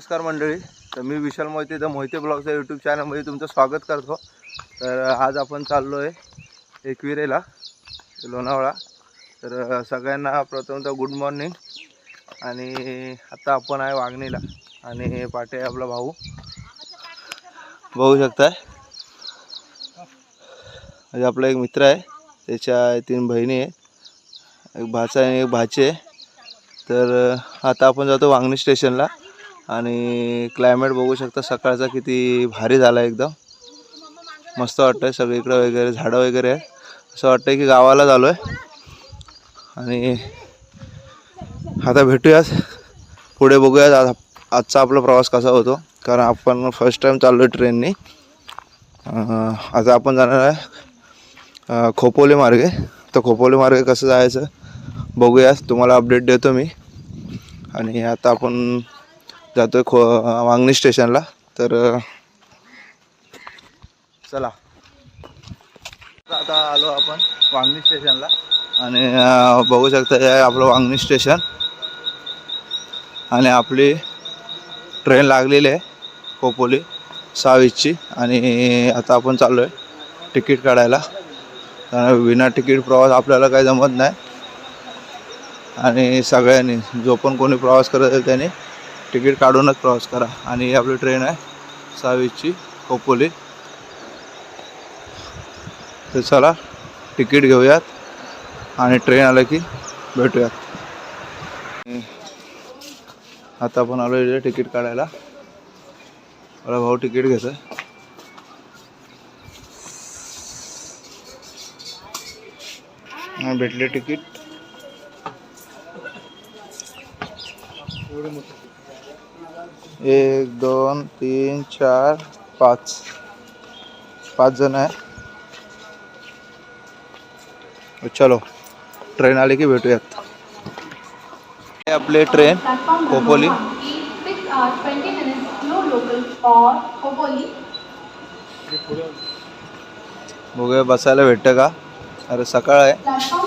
नमस्कार मंडळी. तर मी विशाल मोहिते द मोहिते ब्लॉगच्या यूट्यूब चॅनलमध्ये तुमचं स्वागत करतो. तर आज आपण चाललो आहे एकविरेला लोणावळा. तर सगळ्यांना प्रथमतः गुड मॉर्निंग आणि आता आपण आहे वागणीला आणि पाटे आहे आपला भाऊ. बघू शकताय. म्हणजे आपला एक मित्र आहे. त्याच्या तीन बहिणी आहे एक भाचा आणि एक भाची आहे. तर आता आपण जातो वांगणी स्टेशनला आणि क्लायमेट बघू शकता सकाळचा किती भारी झाला एकदम. मस्त वाटतंय सगळीकडं वगैरे झाडं वगैरे आहे असं वाटतंय की गावाला झालो आहे आणि आता भेटूयात. पुढे बघूयात आज आजचा आपला प्रवास कसा होतो. कारण आपण फर्स्ट टाईम चाललो आहे ट्रेननी आता आपण जाणार आहे खोपोली मार्गे. तर खोपोली मार्गे कसं जायचं बघूया तुम्हाला अपडेट देतो मी. आणि आता आपण जातोय खो वांगणी स्टेशनला. तर चला. आता आलो आपण वांगणी स्टेशनला. आणि बघू शकता हे आहे आपलं वांगणी स्टेशन. आणि आपली ट्रेन लागलेली आहे खोपोली सहावीसची आणि आता आपण चाललो आहे तिकीट काढायला. कारण विना तिकीट प्रवास आपल्याला काही जमत नाही. आणि सगळ्यांनी जो पण कोणी प्रवास करत आहे त्याने तिकीट काढूनच प्रवास करा. आणि ही आपली ट्रेन आहे सावीची खोपोली. तर चला तिकीट घेऊयात. आणि ट्रेन आलं की भेटूयात. आता आपण आलो इथे तिकीट काढायला. मला भाऊ तिकीट घेतो हा, भेटले तिकीट. एक दोन तीन चार पाच. पाच जण आहे. चलो ट्रेन आली की भेटूयात. आपले ट्रेन खोपोली. बघूया बसायला भेटतं का? अरे सकाळ आहे.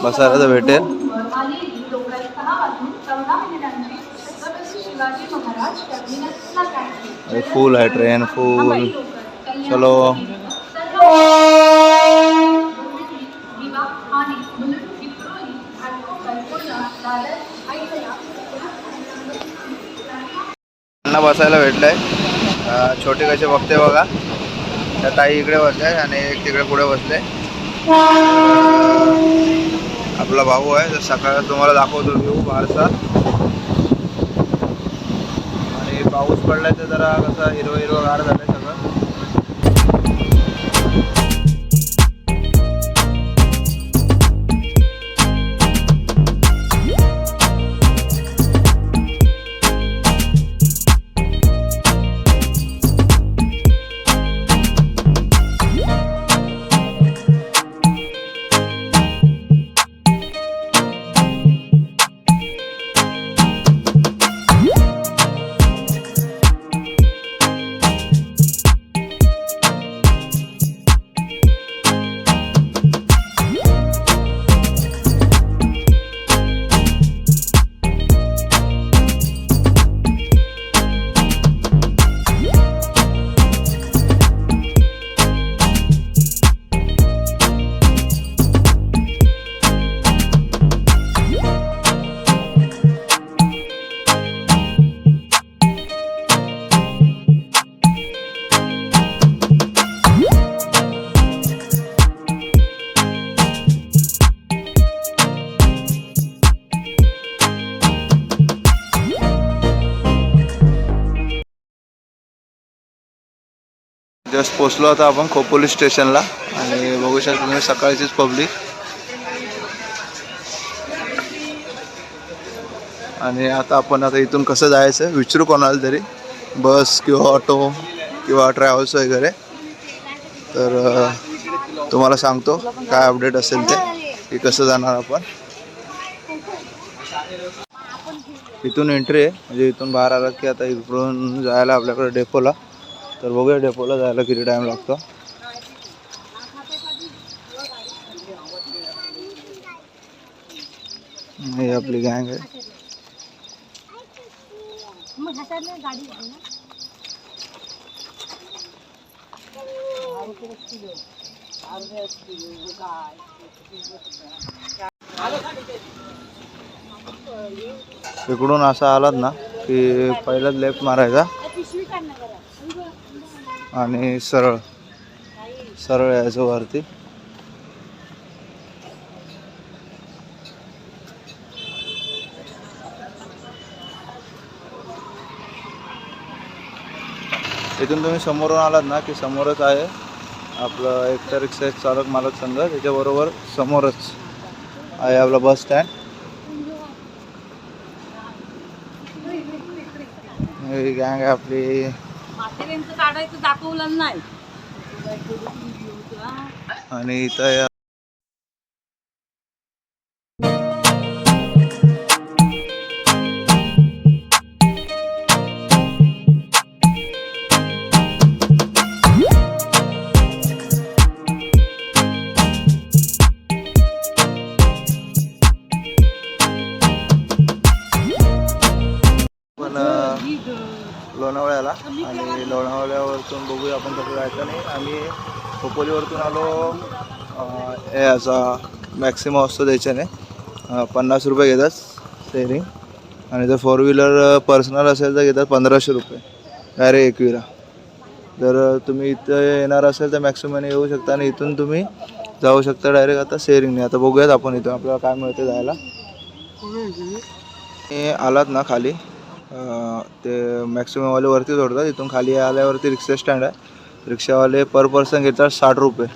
बसायला तर भेटेल. अरे फुल आहे ट्रेन फुल। चलो। त्यांना बसायला भेटलंय. छोटे कसे बघते बघा. त्या ताई इकडे बसले आणि एक तिकडे पुढे बसले आपला भाऊ आहे सकाळ तुम्हाला दाखवतो घेऊ बारसा आणि पाऊस पडलाय तर जरा कसं हिरवं हिरवं गार झालंय सगळं. जस्ट पोचलो आता आपण खोपोली स्टेशनला. आणि बघू शकतो तुम्ही सकाळचीच पब्लिक. आणि आता आपण आता इथून कसं जायचं विचारू कोणाला तरी. बस किंवा ऑटो किंवा ट्रॅव्हल्स वगैरे. तर तुम्हाला सांगतो काय अपडेट असेल ते की कसं जाणार आपण. इथून एंट्री आहे. म्हणजे इथून बाहेर आला की आता इकडून जायला आपल्याकडे डेपोला तर बघूया डेपोला जायला किती टाइम लागतो. ही आपली गँग आहे. इकडून असा आलात ना की पहिलाच लेफ्ट मारायचा. आणि सरळ. सरळ यायचं वरती. इथून तुम्ही समोरून आलात ना की समोरच आहे आपलं एकटा रिक्षा एक चालक मालक संघ त्याच्याबरोबर समोरच आहे आपला बस स्टँड. ही गँग आहे आपली. काढायचं दाखवलं नाही. आणि इथं असा मॅक्सिमम असतो त्याच्याने. पन्नास रुपये घेतात शेअरिंग आणि जर फोर व्हीलर पर्सनल असेल तर घेतात पंधराशे रुपये. डायरेक्ट एकविरा जर तुम्ही इथं येणार असेल तर मॅक्सिमम येऊ शकता आणि इथून तुम्ही जाऊ शकता डायरेक्ट आता शेअरिंगने आता बघूयात आपण इथून आपल्याला काय मिळतं जायला. हे आलात ना खाली. ते मॅक्सिममवाले वरती सोडतात. इथून खाली आल्यावरती रिक्षा स्टँड आहे. रिक्षावाले पर पर्सन घेतात साठ रुपये.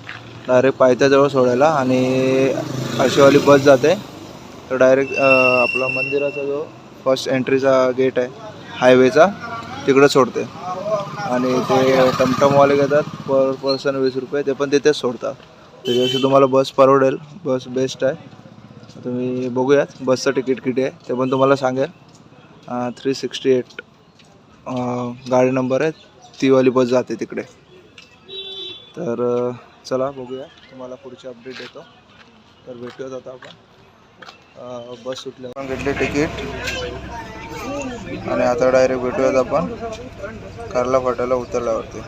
डायरेक्ट पायथ्याजवळ सोडायला आणि अशीवाली बस जाते. तर डायरेक्ट आपला मंदिराचा जो फर्स्ट एंट्रीचा गेट आहे हायवेचा तिकडं सोडते. आणि ते टमटमवाले घेतात पर पर्सन वीस रुपये ते पण तिथेच सोडतात. त्याच्यापेक्षा तुम्हाला बस परवडेल बस बेस्ट आहे. तुम्ही बघूयात बसचं तिकीट किती आहे ते पण तुम्हाला सांगेल. थ्री सिक्स्टी एट गाडी नंबर आहे तीवाली बस जाते तिकडे. तर चला बघूया. तुम्हाला पुढची अपडेट देतो. तर भेटूयात आता आपण. बस सुटली आपण घेतली तिकीट आणि आता डायरेक्ट भेटूयात आपण. कारला फाट्याला उतरल्यावरती.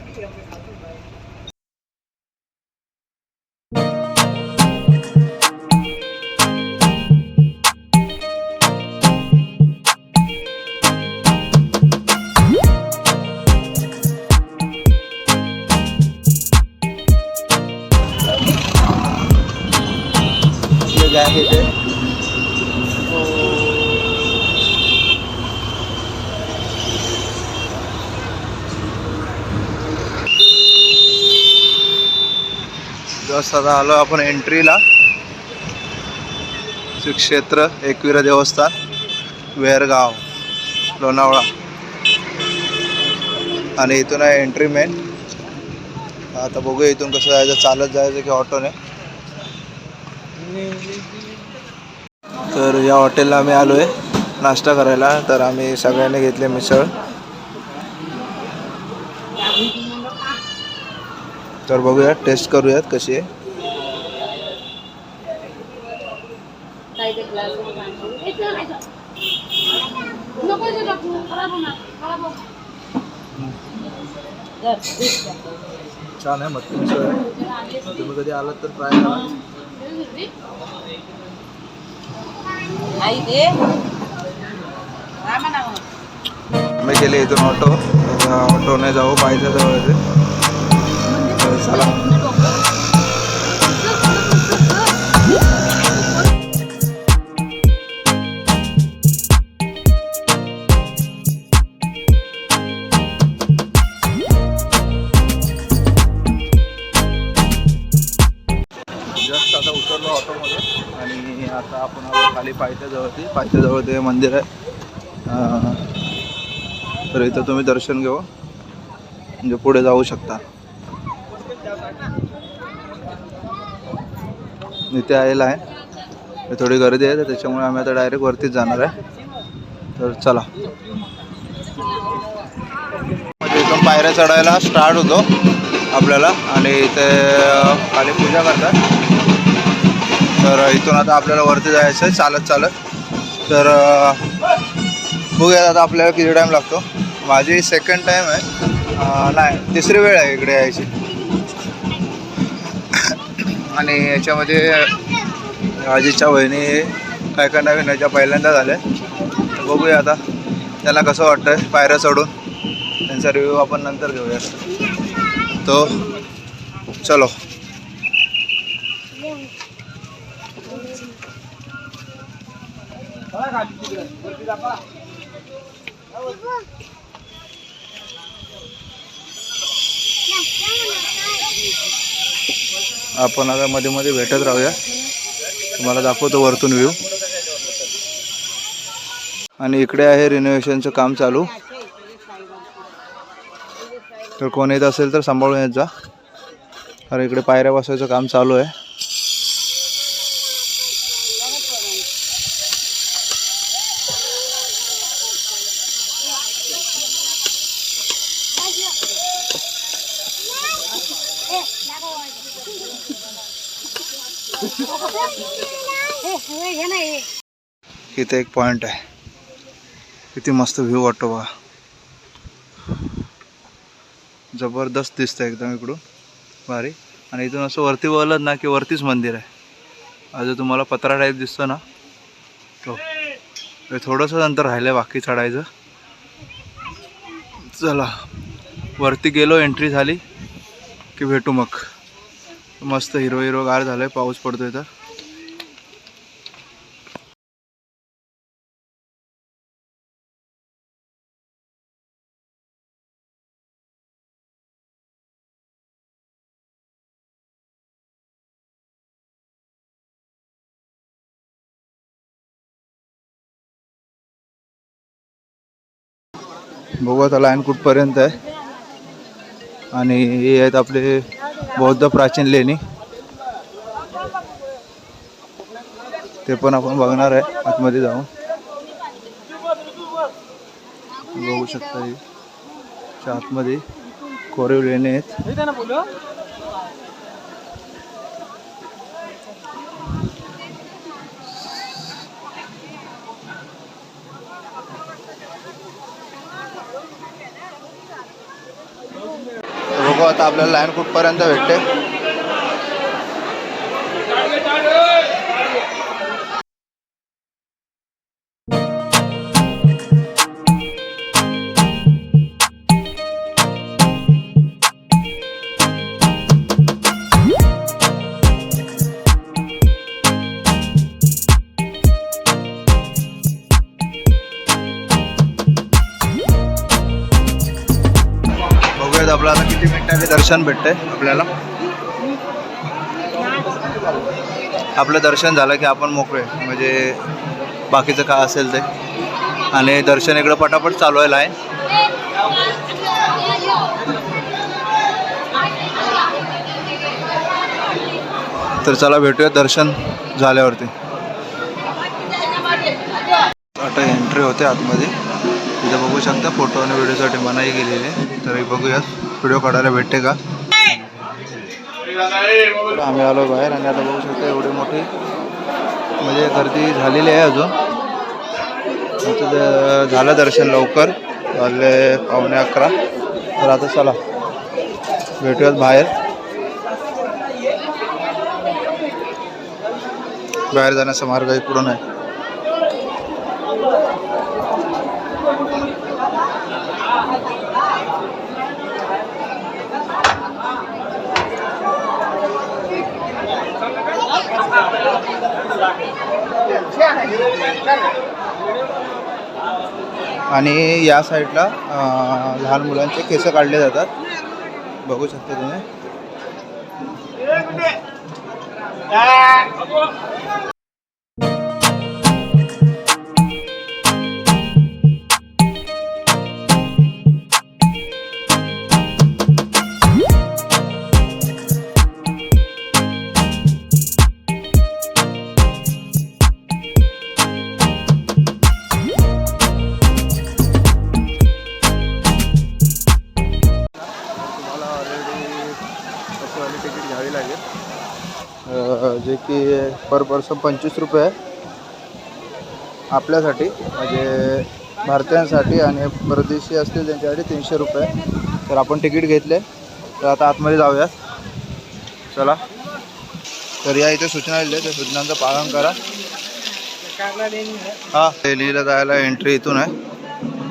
जस्ट आता आलो आपण एंट्रीला. श्री क्षेत्र एकविरा देवस्थान वेरगाव लोणावळा. आणि इथून आहे एंट्री मेन आता बघूया इथून कसं जायचं चालत जायचं की ऑटोने. तर या हॉटेलला आम्ही आलो आहे नाश्ता करायला. तर आम्ही सगळ्यांनी घेतले मिसळ. तर बघूया टेस्ट करूयात कशी आहे. छान आहे मटकी मिसळ आहे तुम्ही कधी आलात तर ट्राय करा. मी गेले इथून ऑटो. ऑटोने जाऊ पाहिजे जवळ. चला जस्ट आता उतरलो आणि आता आपण आलो खाली पायथ्याजवळती. पायथ्याजवळ ते मंदिर आहे. तर इथं तुम्ही दर्शन घेऊ म्हणजे पुढे जाऊ शकता. इथे आलेला आहे. थोडी गर्दी आहे तर त्याच्यामुळे आम्ही आता डायरेक्ट वरतीच जाणार आहे. तर चला. म्हणजे इथून पायऱ्या चढायला स्टार्ट होतो आपल्याला. आणि इथे खाली पूजा करतात. तर इथून आता आपल्याला वरती जायचं आहे चालत चालत. तर अं, बघूया आता आपल्याला किती टाईम लागतो. माझी सेकंड टाईम आहे. नाही तिसरी वेळ आहे इकडे यायची. आणि याच्यामध्ये आजीच्या वहिनी काय काय नवीन याच्या पहिल्यांदा झाल्या. तर बघूया आता त्याला कसं वाटतं पायऱ्या चढून. त्यांचा रिव्ह्यू आपण नंतर घेऊया तो चलो. आपण आता मध्ये मध्ये भेटत राहूया. तुम्हाला दाखवतो वरतून व्ह्यू आणि इकडे आहे रिनोव्हेशनचं काम चालू. तर कोण येत असेल तर सांभाळून येत जा. कारण इकडे पायऱ्या बसवायचं काम चालू आहे. इथे एक पॉईंट आहे. किती मस्त व्ह्यू वाटतो बघा. जबरदस्त दिसतं एकदम इकडून. भारी. आणि इथून असं वरती वळलं ना की वरतीच मंदिर आहे. अजून तुम्हाला पत्रा टाईप दिसतो ना तो. हे थोडंसं नंतर राहिलं बाकी चढायचं. चला. वरती गेलो एंट्री झाली की भेटू मग. मस्त हिरो हिरो गार झालं आहे पाऊस पडतोय तर बघू आता लाईन कुठपर्यंत आहे. आणि हे आहेत आपले बौद्ध प्राचीन लेणी. ते पण आपण बघणार आहे आतमध्ये जाऊन. बघू शकता च्या आतमध्ये कोरीव लेणी आहेत. बघू आता आपल्याला लाईन कुठपर्यंत भेटते? दर्शन भेटते आपल्याला. आपलं दर्शन झालं की आपण मोकळे म्हणजे बाकीचं काय असेल ते. आणि दर्शन इकडं पटापट चालू आहे. लाईन तर चला भेटूया दर्शन झाल्यावरती. आता एंट्री होते आतमध्ये. इथं बघू शकता. फोटो आणि व्हिडिओसाठी मनाई गेलेली आहे. तर हे बघूयात. व्हिडिओ काढायला भेटते का? तर आम्ही आलो बाहेर आणि आता बघू शकता एवढी मोठी म्हणजे गर्दी झालेली आहे अजून. आता झालं दर्शन लवकर. झाले पावणे अकरा. तर आता चला भेटूयात बाहेर. बाहेर जाण्याचा मार्ग इकडून आहे आणि या साईडला लहान मुलांचे केस काढले जातात. बघू शकता तुम्ही. पर पर्सन पंचवीस रुपये आहे. आपल्यासाठी म्हणजे भारतीयांसाठी आणि परदेशी असतील त्यांच्यासाठी तीनशे रुपये. तर आपण तिकीट घेतले. तर आता आतमध्ये जाऊयात. चला. तर या इथे सूचना दिल्या. त्या सूचनांचं पालन करा. हा. दिल्लीला जायला एंट्री इथून आहे.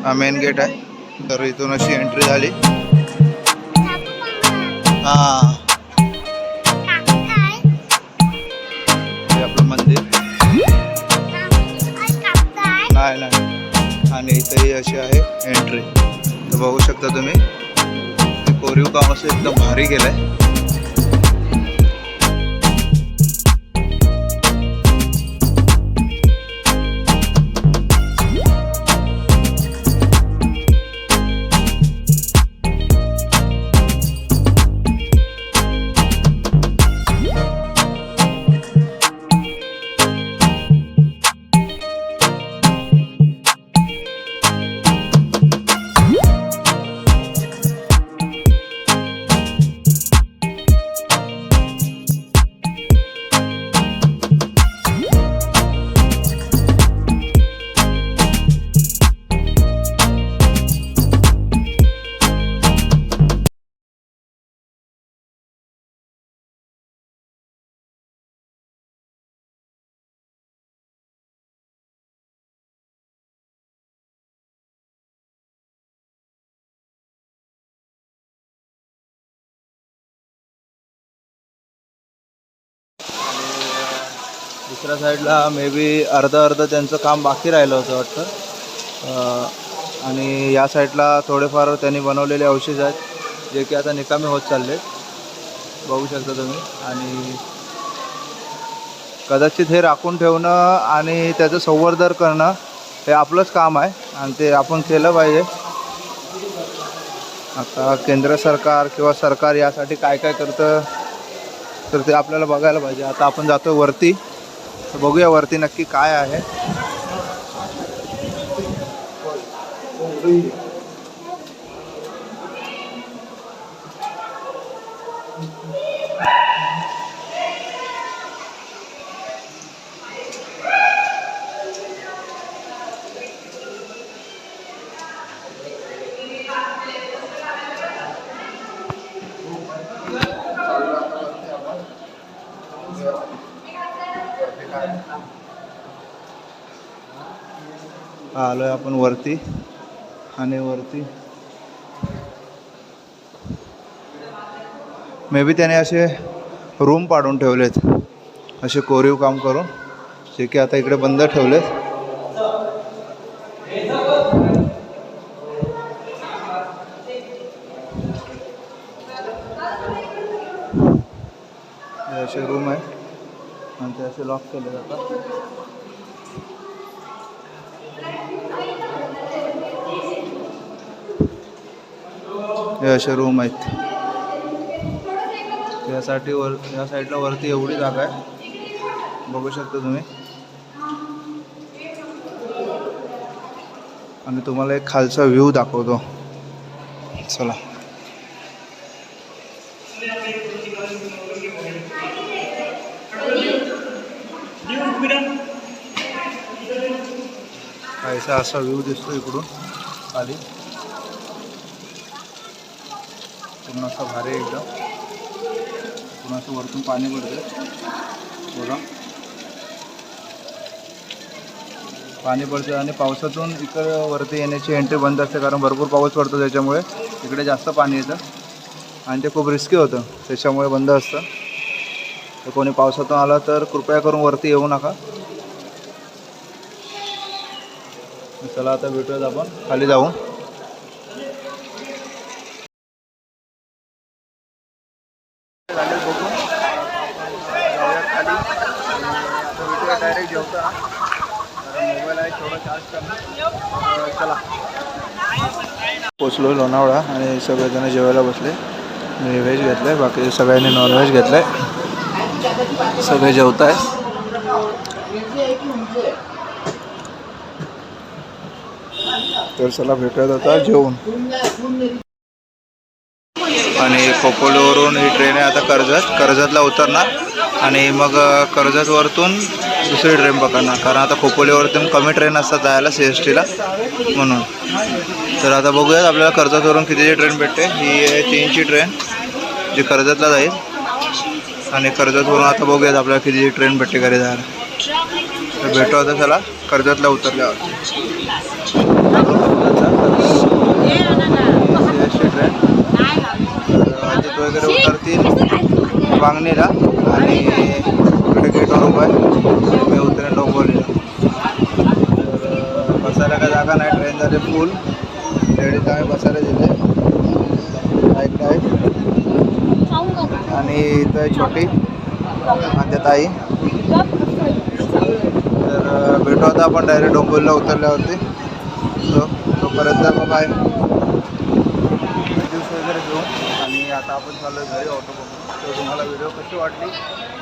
हा मेन गेट आहे. तर इथून अशी एंट्री झाली. हा. आणि आणि इथेही अशी आहे एंट्री तर बघू शकता तुम्ही. कोरीव काम असं एकदम भारी केलंय. दुसऱ्या साईडला मे बी अर्धं अर्धं त्यांचं काम बाकी राहिलं होतं वाटतं. आणि या साईडला थोडेफार त्यांनी बनवलेले अवशेष आहेत जे की आता निकामी होत चालले बघू शकता तुम्ही. आणि कदाचित हे राखून ठेवणं आणि त्याचं संवर्धन करणं हे आपलंच काम आहे आणि ते आपण केलं पाहिजे. आता केंद्र सरकार किंवा सरकार यासाठी काय काय करतं तर ते आपल्याला बघायला पाहिजे. आता आपण जातो वरती. तर बघूया वरती नक्की काय आहे. आलो आहे आपण वरती आणि वरती. मे बी त्याने असे रूम पाडून ठेवलेत असे कोरीव काम करून जे की आता इकडे बंद ठेवलेत. हे असे रूम आहे आणि ते असे लॉक केले जातात हे असे रूम आहेत. यासाठी वर या साईडला वरती एवढी जागा आहे. बघू शकता तुम्ही. आणि तुम्हाला एक खालचा व्ह्यू दाखवतो. चला. काहीसा असा व्ह्यू दिसतो इकडून खाली. पूर्ण असं भारी एकदम पूर्ण असं वरतून पाणी पडतं बघा. पाणी पडतं आणि पावसातून इकडं वरती येण्याची एंट्री बंद असते कारण भरपूर पाऊस पडतो त्याच्यामुळे. इकडे जास्त पाणी येतं. आणि ते खूप रिस्की होतं. त्याच्यामुळे बंद असतं. तर कोणी पावसातून आला तर कृपया करून वरती येऊ नका. चला आता भेटूयात आपण. खाली जाऊ झाले बघून जाऊया खाली आता भेटूया डायरेक्ट जेवताना कारण मोबाईल आहे थोडं चार्ज करणं चला पोचलो लोणावळा आणि सगळेजण जेवायला बसले. मी व्हेज घेतलं आहे बाकी सगळ्यांनी नॉनव्हेज घेतलं आहे सगळे जेवत आहे तर चला भेटत आता जेवून. आणि खोपोलीवरून ही ट्रेन आहे आता कर्जत. कर्जतला उतरणार. आणि मग कर्जतवरतून दुसरी ट्रेन पकडणार. कारण आता खोपोलीवरतून कमी ट्रेन असतात जायला सी एस टीला म्हणून. तर आता बघूयात आपल्याला कर्जतवरून कितीची ट्रेन भेटते. ही आहे तीनची ट्रेन जी कर्जतला जाईल. आणि कर्जतवरून आता बघूयात आपल्याला कितीची ट्रेन भेटते घरी जायला. तर भेटू आता चला कर्जतला उतरल्यावर सी ट्रेन अजित वगैरे उतरतील. वांगणीला आणि इकडे गेटवर उभं आहे. मी उतरेन डोंबोलीला तर बसायला काय जागा नाही ट्रेन झाली फुल लेडीज आम्ही बसायला दिले ऐकलं आहे आणि इथं आहे छोटी माझ्या ताई तर भेटू आता आपण डायरेक्ट डोंबोलीला उतरल्यावरती. सो तोपर्यंत मग बाय ज्यूस वगैरे घेऊ. आणि आता आपण चाललो घरी ऑटो तर तुम्हाला व्हिडिओ कशी वाटली?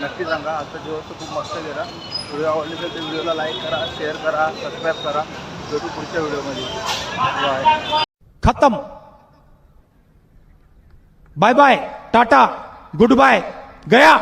नक्की सांगा. आजचा दिवस तर खूप मस्त गेला. व्हिडिओ आवडली तर व्हिडिओला लाईक करा शेअर करा सबस्क्राईब करा. भेटू पुढच्या व्हिडिओमध्ये. Bye bye bye tata goodbye गया.